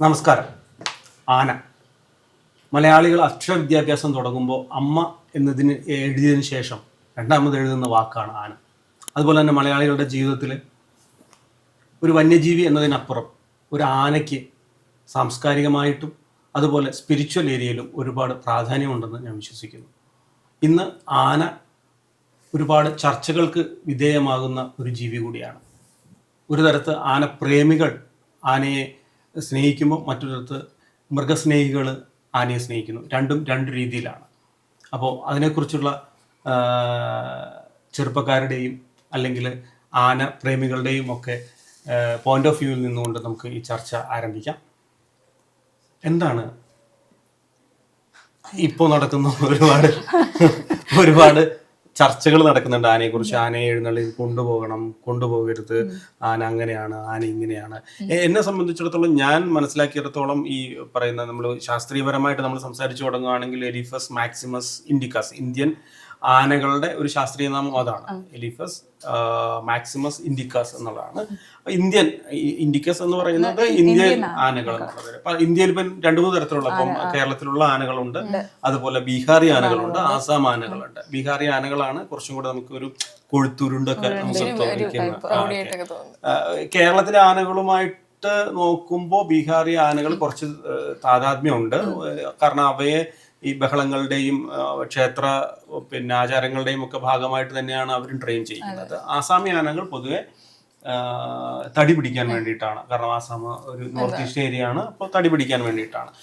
നമസ്കാരം. ആന. മലയാളികൾ അക്ഷര വിദ്യാഭ്യാസം തുടങ്ങുമ്പോൾ അമ്മ എന്നതിന് എഴുതിയതിനു ശേഷം രണ്ടാമത് എഴുതുന്ന വാക്കാണ് ആന. അതുപോലെ തന്നെ മലയാളികളുടെ ജീവിതത്തിൽ ഒരു വന്യജീവി എന്നതിനപ്പുറം ഒരു ആനയ്ക്ക് സാംസ്കാരികമായിട്ടും അതുപോലെ സ്പിരിച്വൽ ഏരിയയിലും ഒരുപാട് പ്രാധാന്യമുണ്ടെന്ന് ഞാൻ വിശ്വസിക്കുന്നു. ഇന്ന് ആന ഒരുപാട് ചർച്ചകൾക്ക് വിധേയമാകുന്ന ഒരു ജീവി കൂടിയാണ്. ഒരു തരത്ത് ആനപ്രേമികൾ ആനയെ സ്നേഹിക്കുമ്പോൾ മറ്റൊരിടത്ത് മൃഗസ്നേഹികൾ ആനയെ സ്നേഹിക്കുന്നു. രണ്ടും രണ്ട് രീതിയിലാണ്. അപ്പോൾ അതിനെക്കുറിച്ചുള്ള ചെറുപ്പക്കാരുടെയും അല്ലെങ്കിൽ ആന പ്രേമികളുടെയും ഒക്കെ പോയിന്റ് ഓഫ് വ്യൂവിൽ നിന്നുകൊണ്ട് നമുക്ക് ഈ ചർച്ച ആരംഭിക്കാം. എന്താണ് ഇപ്പോൾ നടക്കുന്ന ഒരുപാട് ഒരുപാട് ചർച്ചകൾ നടക്കുന്നുണ്ട്. ആനയെ കുറിച്ച് ആനയെ എഴുന്നള്ളി കൊണ്ടുപോകണം കൊണ്ടുപോകരുത്. ആന അങ്ങനെയാണ് ആന ഇങ്ങനെയാണ്. എന്നെ സംബന്ധിച്ചിടത്തോളം ഞാൻ മനസ്സിലാക്കിയിടത്തോളം ഈ പറയുന്ന നമ്മൾ ശാസ്ത്രീയപരമായിട്ട് നമ്മൾ സംസാരിച്ചു തുടങ്ങുകയാണെങ്കിൽ എലിഫസ് മാക്സിമസ് ഇൻഡിക്കാസ് ഇന്ത്യൻ ആനകളുടെ ഒരു ശാസ്ത്രീയ നാമം അതാണ്. എലിഫസ് മാക്സിമസ് ഇൻഡിക്കസ് എന്നുള്ളതാണ്. ഇന്ത്യൻ ഇൻഡിക്കസ് എന്ന് പറയുന്നത് ഇന്ത്യൻ ആനകൾ എന്നുള്ളത് ഇന്ത്യയിൽ ഇപ്പം രണ്ടു മൂന്ന് തരത്തിലുള്ള ഇപ്പം കേരളത്തിലുള്ള ആനകളുണ്ട്. അതുപോലെ ബീഹാറി ആനകളുണ്ട്. ആസാം ആനകളുണ്ട്. ബീഹാറി ആനകളാണ് കുറച്ചും കൂടെ നമുക്ക് ഒരു കൊഴുത്തുരുണ്ടൊക്കെ നമുക്ക് തോന്നിക്കുന്ന കേരളത്തിലെ ആനകളുമായിട്ട് നോക്കുമ്പോൾ ബീഹാറി ആനകൾ കുറച്ച് താതാത്മ്യമുണ്ട്. കാരണം അവയെ ഈ ബഹളങ്ങളുടെയും ക്ഷേത്ര പിന്നെ ആചാരങ്ങളുടെയും ഒക്കെ ഭാഗമായിട്ട് തന്നെയാണ് അവരും ട്രെയിൻ ചെയ്യുന്നത്. ആസാമി ആനകൾ പൊതുവെ തടി പിടിക്കാൻ വേണ്ടിയിട്ടാണ്. കാരണം ആസാം ഒരു നോർത്ത് ഈസ്റ്റ് ഏരിയ ആണ്. അപ്പോൾ തടി പിടിക്കാൻ വേണ്ടിയിട്ടാണ്.